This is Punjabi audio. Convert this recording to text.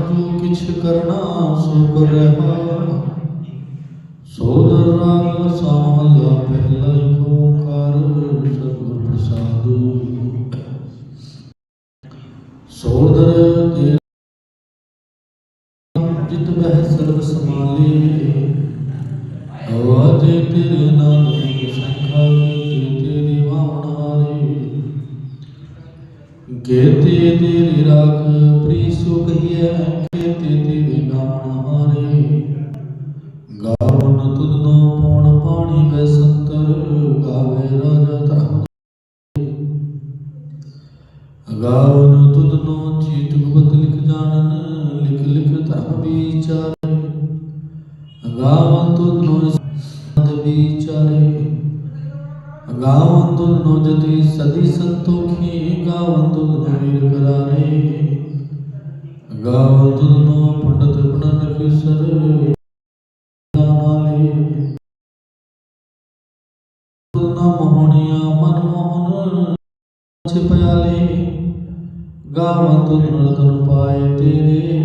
ਤੂੰ ਕਿਛ ਕਰਨਾ ਸੋ ਕਰ ਰਹਾ ਸੋਦਰ ਰਾਮ ਸਾਮਲਾ ਪਹਿਲਾ ਕੋ ਕਰ ਸਤਿਗੁਰ ਪ੍ਰਸਾਦ। ਸੋਦਰ ਤੇ ਜਿਤ ਬਹਿ ਸਰਬ ਸਮਾਲੇ ਆਵਾਜ਼ ਤੇਰੇ ਨਾਮ ਦੀ ਸੰਖਾ ਕੇਤੇ ਤੇਰੀ ਰਾਖ ਪ੍ਰੀਸੋ ਕਹੀਐ ਕੇਤੇ ਤੇਰੇ ਨਾਮ ਹਾਰੇ ਗਾਵਨ ਤੁਧਨੋ ਪਉਣ ਪਾਣੀ ਬੈਸੰਤਰ ਗਾਵੇ ਰਾਜਾ ਧਰਮ ਗਾਵਨ ਤੁਧਨੋ ਚੀਤ ਗੁਪਤ ਲਿਖ ਜਾਣਨ, ਲਿਖ ਲਿਖ ਧਰਮ ਵਿਚਾਰੇ। ਗਾਵਨ ਤੁਧਨੋ ਸੰਤ ਵਿਚਾਰੇ। ਗਾਵਨ ਤੁਧਨੋ ਜਤੀ ਸਦੀ ਸੰਤੋਖੀ ਗਾਵਨ ਤੁਧਨੋ ਪੰਡਤ ਪਣਨ ਕਿਸਰ ਨਾਲੇ ਮਨ ਮੋਹਨ ਛਿਪਿਆਲੇ ਗਾਵਨ ਤੁਧਨ ਪਾਏ ਤੇਰੇ।